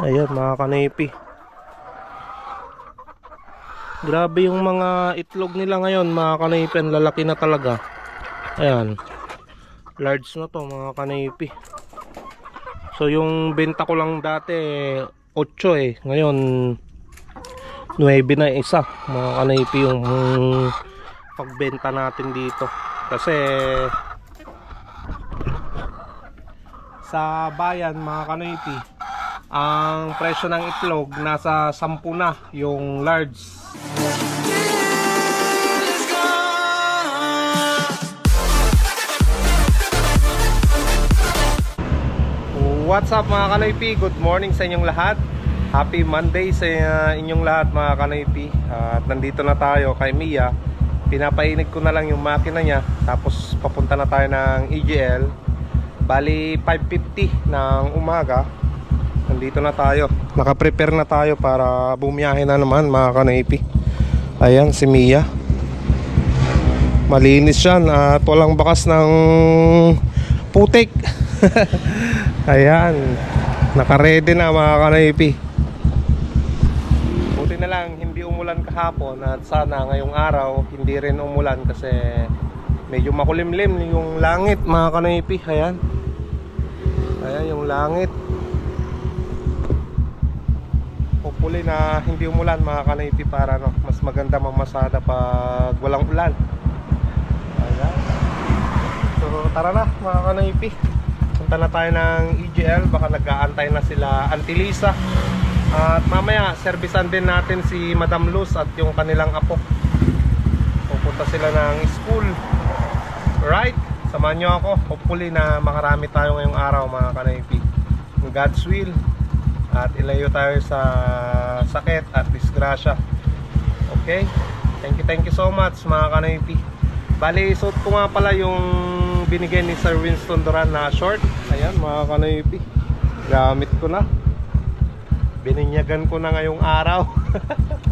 Ayan mga kanepi. Grabe yung mga itlog nila ngayon mga kanepi. Lalaki na talaga. Ayan. Large na to mga kanepi. So yung benta ko lang dati 8 eh. Ngayon 9 na isa. Mga kanepi yung pagbenta natin dito. Kasi sa bayan mga kanoypi ang presyo ng itlog nasa 10 na yung large What's up mga kanoypi? Good morning sa inyong lahat. Happy Monday sa uh, inyong lahat mga kanoypi At nandito na tayo kay Mia. Pinapainit ko na lang yung makina niya. Tapos papunta na tayo ng EGL Bali 5.50 ng umaga Nandito na tayo. Nakaprepare na tayo para bumiyahe na naman mga kanaipi Ayan si Mia. Malinis yan at walang bakas ng putik. Ayan. Nakaredy na mga kanaipi Buti na lang hindi umulan kahapon At sana ngayong araw hindi rin umulan kasi medyo makulimlim yung langit mga kanaypi. Ayan. Ayan yung langit hopefully na hindi umulan mga kanaypi para no, mas maganda mamasada pag walang ulan so tara na mga kanaypi punta na tayo ng EGL baka nag-aantay na sila Antilisa at mamaya servisan din natin si Madam Luz at yung kanilang apo pupunta sila ng school Right? Samahan nyo ako. Hopefully na makarami tayo ngayong araw mga kanaypi. God's will. At ilayo tayo sa sakit at disgrasya. Okay? Thank you, thank you so much mga kanaypi. Bali, suot ko nga pala yung binigay ni Sir Winston Duran na short. Ayan mga kanaypi. Gamit ko na. Bininyagan ko na ngayong araw.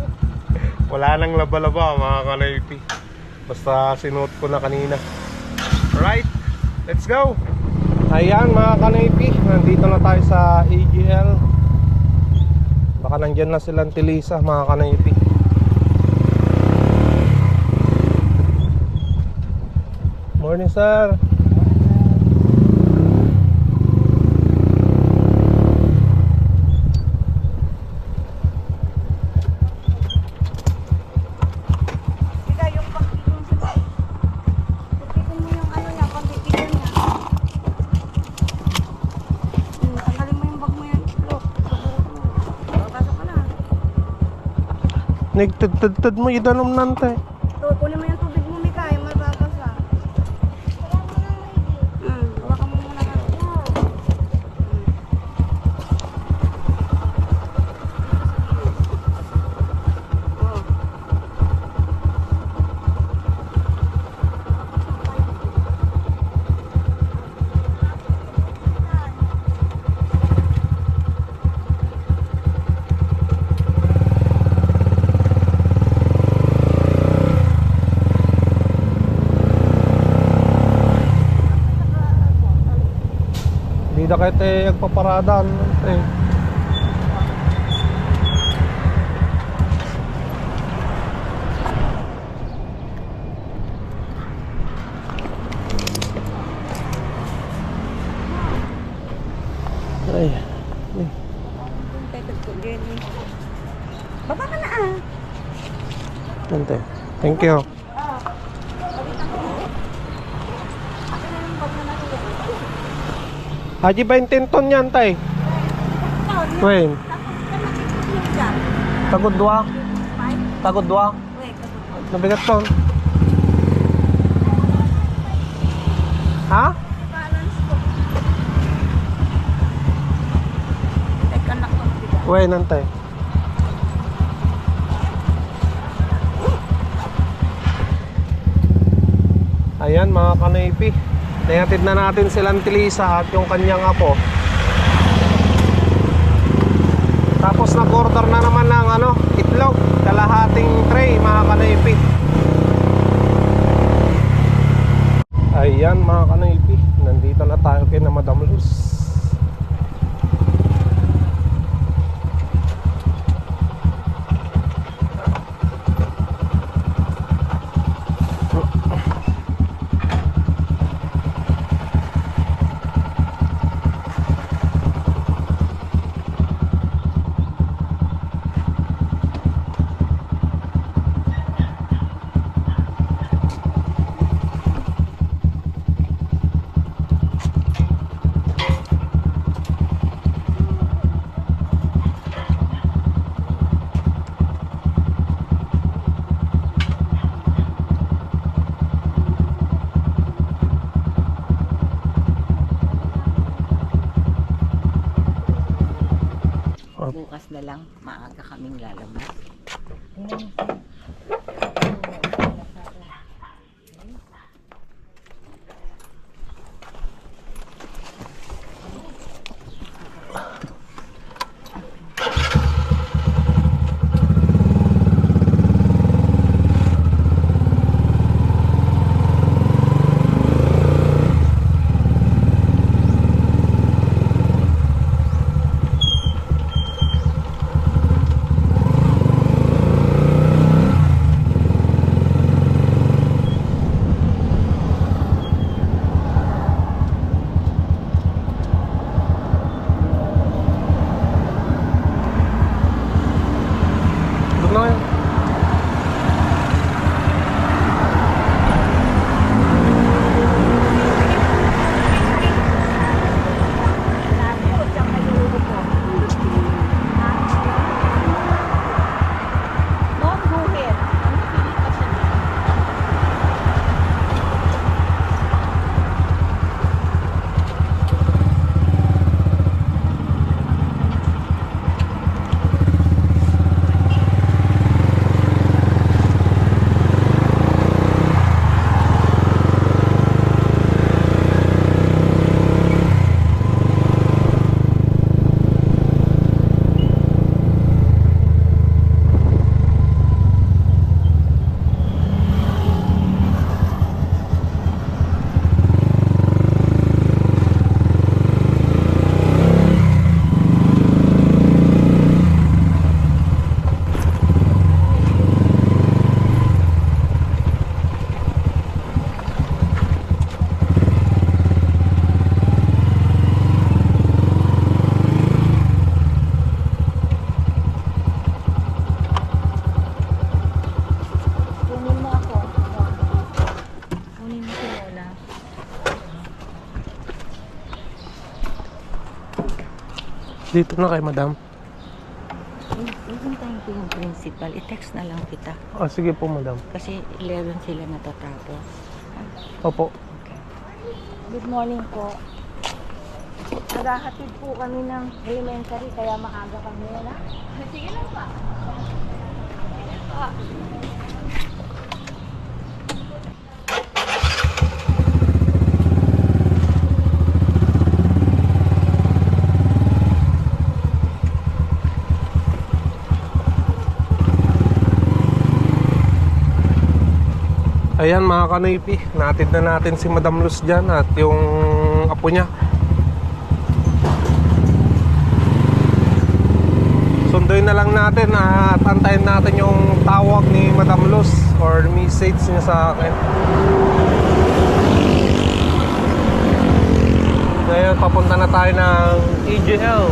Wala nang laba-laba mga kanaypi. Basta sinuot ko na kanina. Alright, let's go! Ayan mga kanaypi, nandito na tayo sa AGL Baka nandyan na silang Tilisa mga kanaypi. Morning sir Nagtagtagtad mo idanom nante Kahit eh agpaparada eh. Ay, Jenny. Baba ka na ah. Thank you. Haji 20 ton yan, tay. Wen, tagod dua. Tagod dua. Nabigat ton. Ha? Wen, nante. Ayan mga kanaypi. Nahatid na natin silang Tilisa at yung kanyang apo. Tapos nag-order na naman ng ano, itlog, kalahating tray mga kanaypi. Ayan mga kanaypi, nandito na tayo kay na Madam Luz. Maaga kaming Dito na kay madam. Hihintayin ko yung principal. I-text na lang kita. Ah, sige po madam. Kasi 11 sila natatapos. Opo. Good morning po. Naghahatid po kami ng elementary kaya maaga kami na. Sige lang pa. Ayan mga kanoypi, natid na natin si Madam Luz dyan at yung apo niya. Sunduin na lang natin at antayin natin yung tawag ni Madam Luz or message niya sa akin. Ngayon papunta na tayo ng EJL.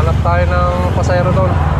Hanap tayo ng pasayro doon.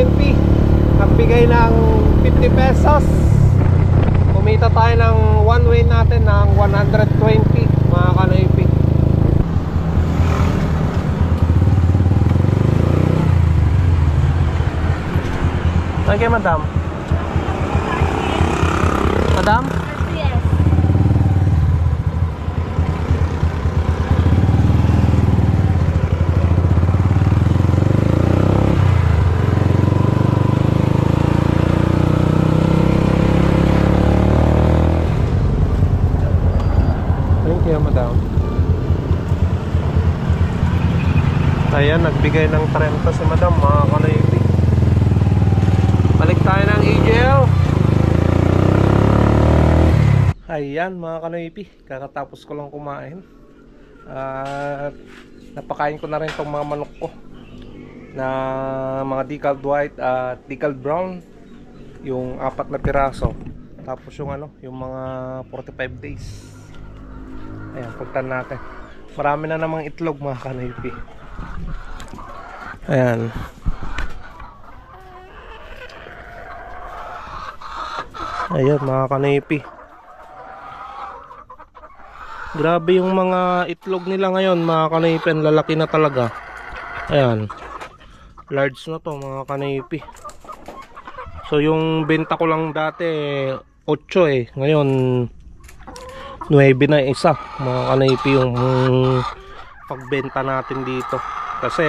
20 ang bigay ng 50 pesos kumita tayo ng one way natin ng 120 mga kanaypi Okay, madam. Madam? Nagbigay ng 30 si madam, mga kanaypi. Balik tayo ng AJL. Ayan, mga kanaypi. Kakatapos ko lang kumain. At napakain ko na rin tong mga manok ko. Na mga decaled white at decaled brown. Yung apat na piraso. Tapos yung ano, yung mga 45 days. Ayan, pagtan natin. Marami na namang itlog mga kanaypi. Ayan. Ayan mga kanaypi. Grabe yung mga itlog nila ngayon mga kanaypi. Ang lalaki na talaga. Ayan. Large na to mga kanaypi. So yung benta ko lang dati 8 eh. Ngayon 9 na isa mga kanaypi yung pagbenta natin dito kasi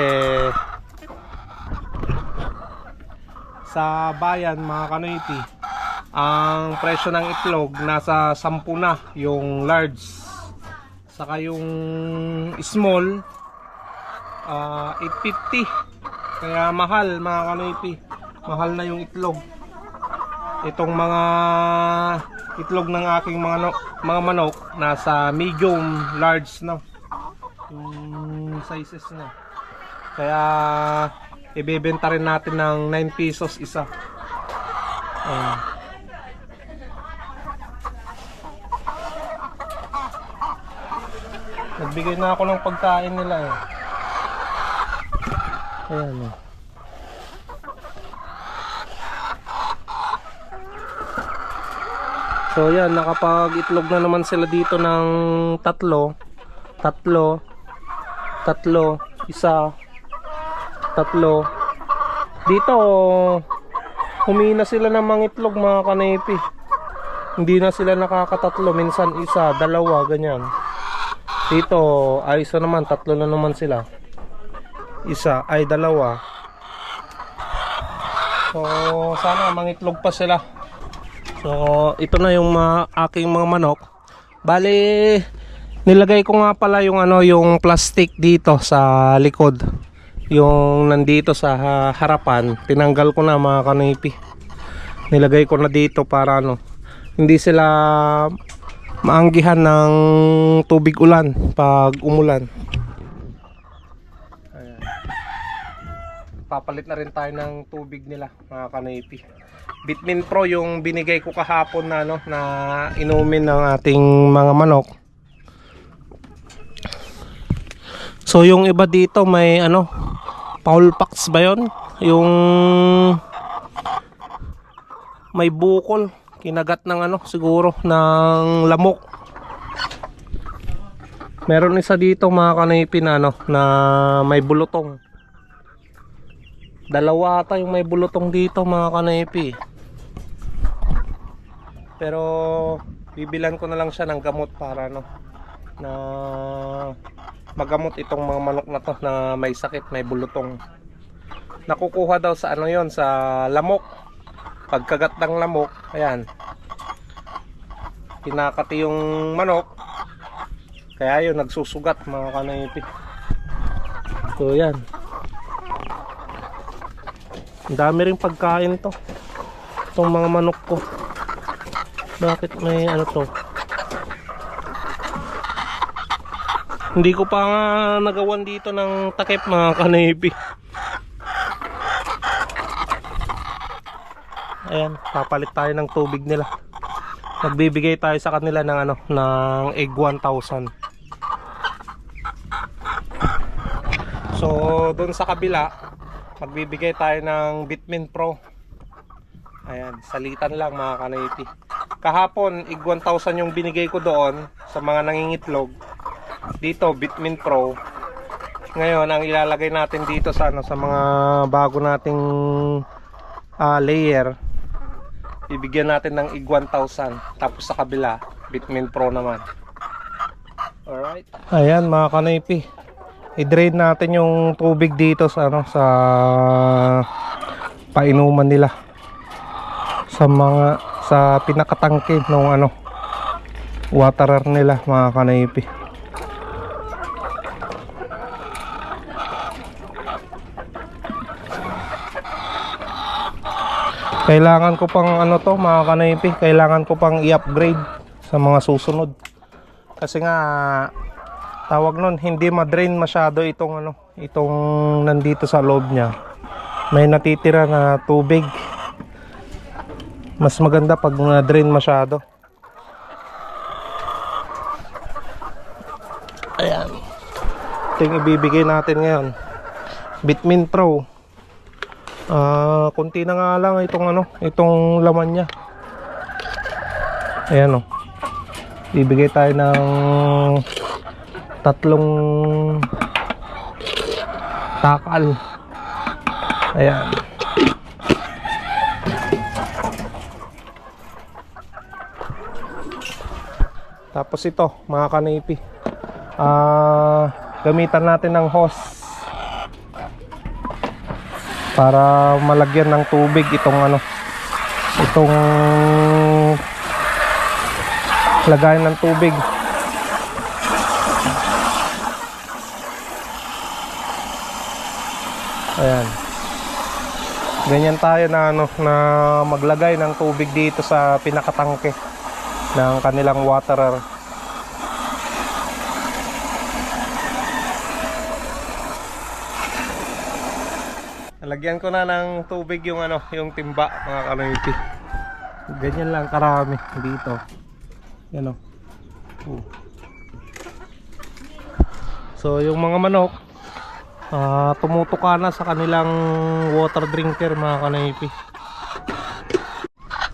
sa bayan mga kanaypi ang presyo ng itlog nasa 10 na yung large. Saka yung small ah, 850 kaya mahal mga kanaypi mahal na yung itlog. Itong mga itlog ng aking mga, no- mga manok nasa medium large na. Yung sizes na. Kaya ibebenta rin natin ng 9 pesos isa Ayan. nagbigay na ako ng pagkain nila eh ayan oh. So yan, nakapag-itlog na naman sila dito ng tatlo. Tatlo. Tatlo. Isa. Tatlo. Dito, humina sila ng mga itlog mga kanaypi. Hindi na sila nakakatatlo. Minsan isa, dalawa, ganyan. Dito, ayos na naman. Tatlo na naman sila. Isa, ay dalawa. So, sana mangitlog pa sila. So, ito na yung mga aking mga manok. Bali, nilagay ko nga pala yung ano, yung plastic dito sa likod. Yung nandito sa ha- harapan, tinanggal ko na mga kanipi. Nilagay ko na dito para ano, hindi sila maanggihan ng tubig ulan pag umulan. Ayan. Papalit na rin tayo ng tubig nila, mga kanipi. Bitmin Pro yung binigay ko kahapon na ano na inumin ng ating mga manok. So yung iba dito may ano Paul Pax ba 'yon? Yung may bukol kinagat ng ano siguro ng lamok. Meron isa dito mga kanaypi na ano na may bulutong. Dalawa ata yung may bulutong dito mga kanaypi. Pero bibilan ko na lang siya ng gamot para no na magamot itong mga manok na to na may sakit, may bulutong. Nakukuha daw sa ano 'yon sa lamok. Pagkagat ng lamok, ayan. Kinakati yung manok. Kaya yun nagsusugat mga kanaypi. So yan. Ang dami rin pagkain to. Itong mga manok ko. Bakit may ano to? Hindi ko pa nga nagawan dito ng takip mga kanipi. Ayan, papalit tayo ng tubig nila. Magbibigay tayo sa kanila ng ano, ng egg 1,000. So, doon sa kabila, magbibigay tayo ng Bitmin Pro. Ayan, salitan lang mga kanipi. Kahapon, ig 1,000 yung binigay ko doon sa mga nangingitlog. Dito, Bitmin Pro. Ngayon, ang ilalagay natin dito sa ano sa mga bago nating ah, layer, bibigyan natin ng ig 1,000. Tapos sa kabila, Bitmin Pro naman. Alright. Ayan mga kanipi. I-drain natin yung tubig dito sa ano sa painuman nila. Sa mga sa pinakatangke ng ano waterer nila mga kanipi. Kailangan ko pang ano to mga kanipi, kailangan ko pang i-upgrade sa mga susunod. Kasi nga tawag nun, hindi ma-drain masyado itong ano, itong nandito sa loob niya. May natitira na tubig. Mas maganda pag na-drain masyado. Ayan. Ito yung ibibigay natin ngayon. Bitmin Pro. Ah, konti na nga lang itong ano, itong laman niya. Ayan oh. Bibigay tayo ng tatlong takal. Ayan. Tapos ito, mga kanipi. Ah, gamitan natin ng hose para malagyan ng tubig itong ano itong lagayan ng tubig. Ayan. Ganyan tayo na ano na maglagay ng tubig dito sa pinakatangke ng kanilang waterer Nalagyan ko na ng tubig yung ano, yung timba mga kanoyti. Ganyan lang karami dito. Yan o. Oh. So yung mga manok ah tumutuka na sa kanilang water drinker mga kanoyti.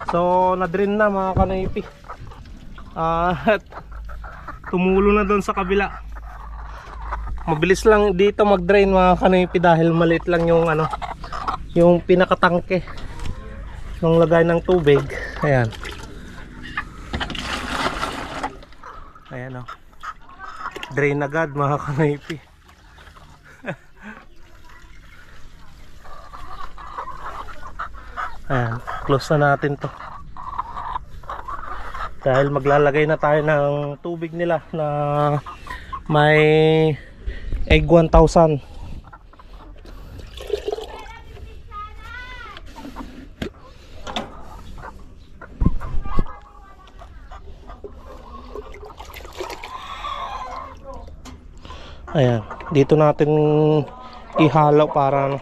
So na-drain na mga kanoyti. Ah, at tumulo na doon sa kabila mabilis lang dito mag-drain mga kanipi dahil maliit lang yung ano yung pinakatangke. Yung lagay ng tubig. Ayan. Ayan o drain agad mga kanipi ayan close na natin to. Dahil maglalagay na tayo ng tubig nila na may egg 1000 ayan. Dito natin ihalo para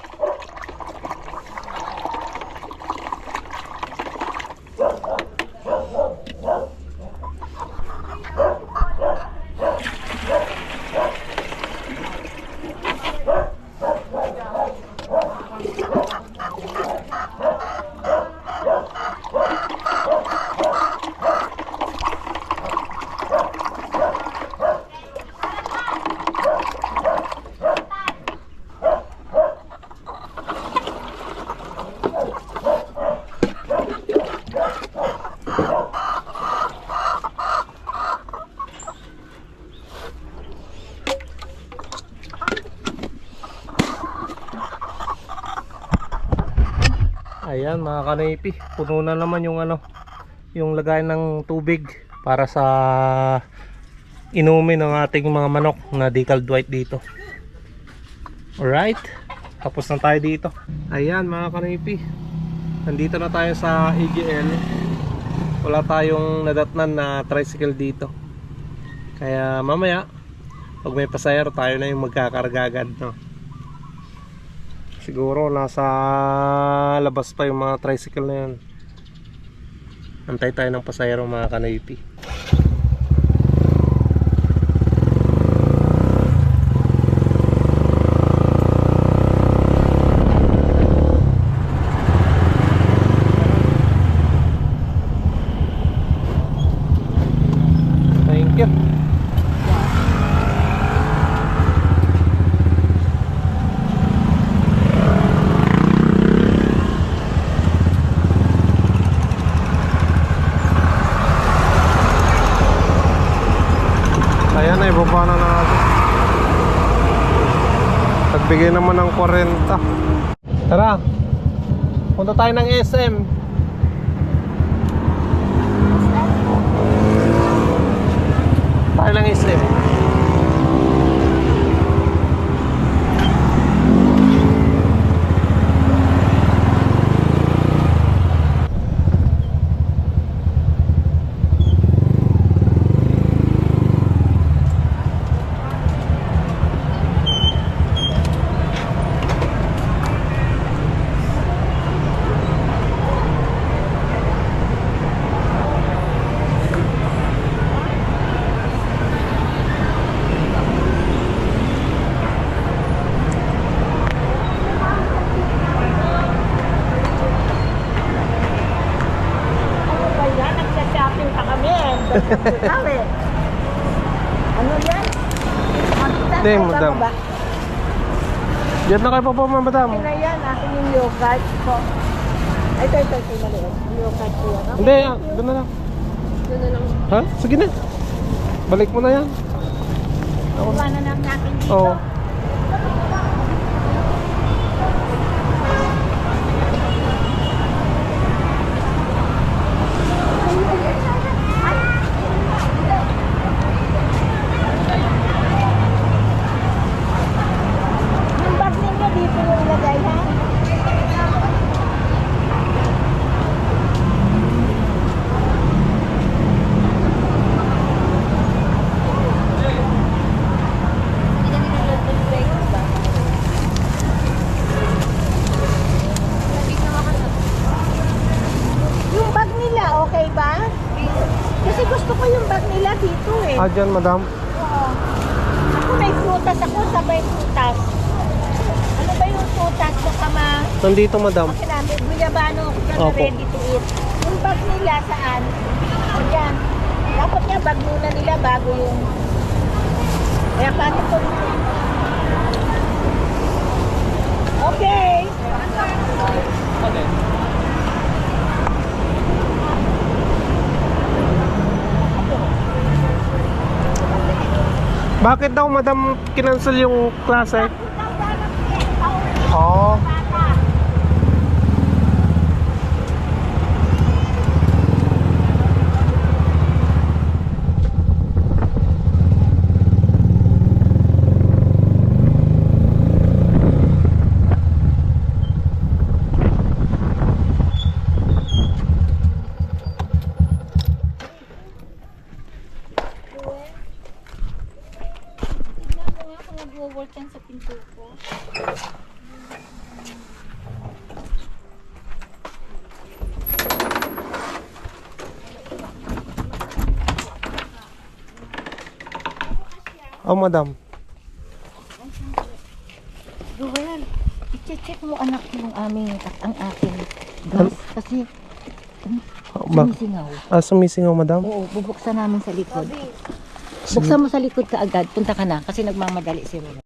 kanipi, puno na naman yung ano, yung lagay ng tubig para sa inumin ng ating mga manok na decaled white dito. Alright, tapos na tayo dito. Ayan mga kanipi, nandito na tayo sa AGL. Wala tayong nadatnan na tricycle dito. Kaya mamaya, Pag may pasahero, tayo na yung magkakarga agad, no? Siguro, nasa labas pa yung mga tricycle na yan. Antay tayo ng pasahero, mga kanaypi. Thank you. Ayan na, ibaba na natin. Nagbigay naman ng 40. Tara, punta tayo ng SM. Tayo ng SM. Ano ba yan? Nagsha-shopping pa Kami. ano yan? Hindi, madam. ba? Diyan na kayo pa po, madam. Ano yan? Akin yung yogurt ko. Ay, ito, ito, ito, maliit. Yung yogurt ko yan. Okay, Hindi, ah, doon na lang. Doon na lang. Ha? Sige na. Balik mo na yan. Kuha na lang natin dito. Oo. Yung bag ninyo dito yung ilagay, ha? Yung bag nila, okay ba? Kasi gusto ko yung bag nila dito eh. Ah, dyan, madam. Oo. Ako may prutas ako, sabay prutas. Ano ba yung prutas sa kama? Nandito, madam. Namin, Guyabano, yan Opo. ready to eat. Yung bag nila saan? O yan. Dapat nga bag muna nila bago yung... Kaya paano ko... Okay. Bakit daw, madam, kinansel yung klase? Oo. Tignan mo nga kung nag-work yan sa pinto ko. Oh, madam. Ruel, i-check mo anak yung aming at ang akin gas. Kasi Oh, ba- sumisingaw. ah, sumisingaw, madam? Oo, bubuksan namin sa likod. Buksan mo sa likod ka agad. Punta ka na kasi nagmamadali si Ruel.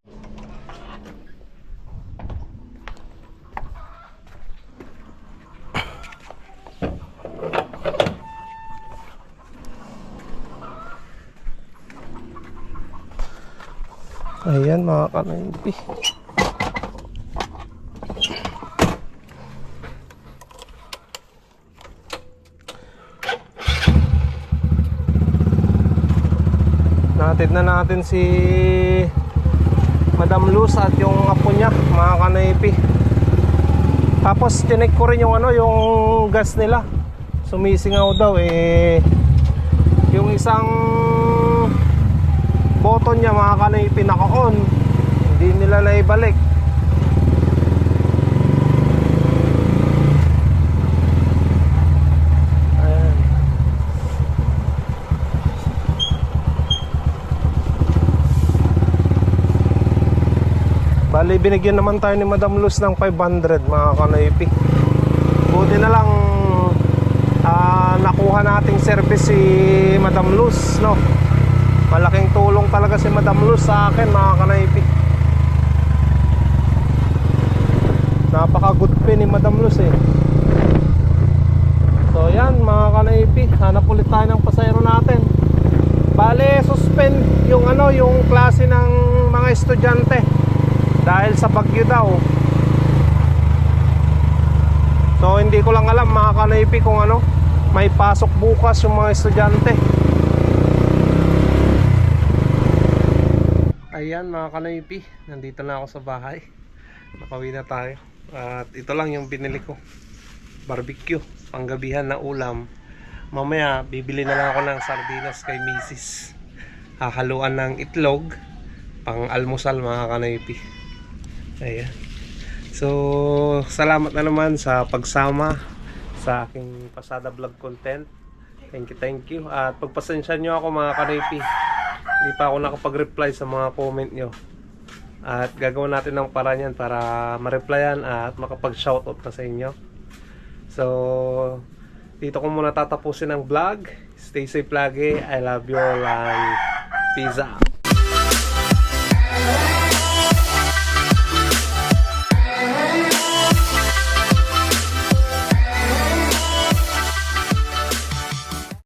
Ayan, mga kanaypi. Natid na natin si Madam Luz at yung apo niya, mga kanaypi. Tapos tinik ko rin yung ano, yung gas nila. Sumisingaw daw eh yung isang button niya mga kanipi naka-on. Hindi nila naibalik. Bali, binigyan naman tayo ni Madam Luz ng 500 mga kanaypi. Buti na lang ah, nakuha nating service si Madam Luz, no? Malaking tulong talaga si Madam Luz sa akin mga kanaypi. Napaka good pay ni Madam Luz eh. So yan mga kanaypi, hanap ulit tayo ng pasayro natin. Bale, suspend yung ano, yung klase ng mga estudyante dahil sa bagyo daw. So hindi ko lang alam mga kanaypi kung ano, may pasok bukas yung mga estudyante. Ayan mga kanaypi, nandito na ako sa bahay. Nakauwi na tayo. At ito lang yung binili ko. Barbecue, panggabihan na ulam. Mamaya, bibili na lang ako ng sardinas kay Mrs. Hahaluan ng itlog, pang almusal mga kanaypi. Ayan. So, salamat na naman sa pagsama sa aking pasada vlog content. Thank you, thank you. At pagpasensya nyo ako mga kanaypi. Hindi pa ako nakapag-reply sa mga comment nyo. At gagawin natin ng paraan yan para ma-replyan at makapag-shoutout na sa inyo. So, dito ko muna tatapusin ang vlog. Stay safe lagi. I love you all and peace out.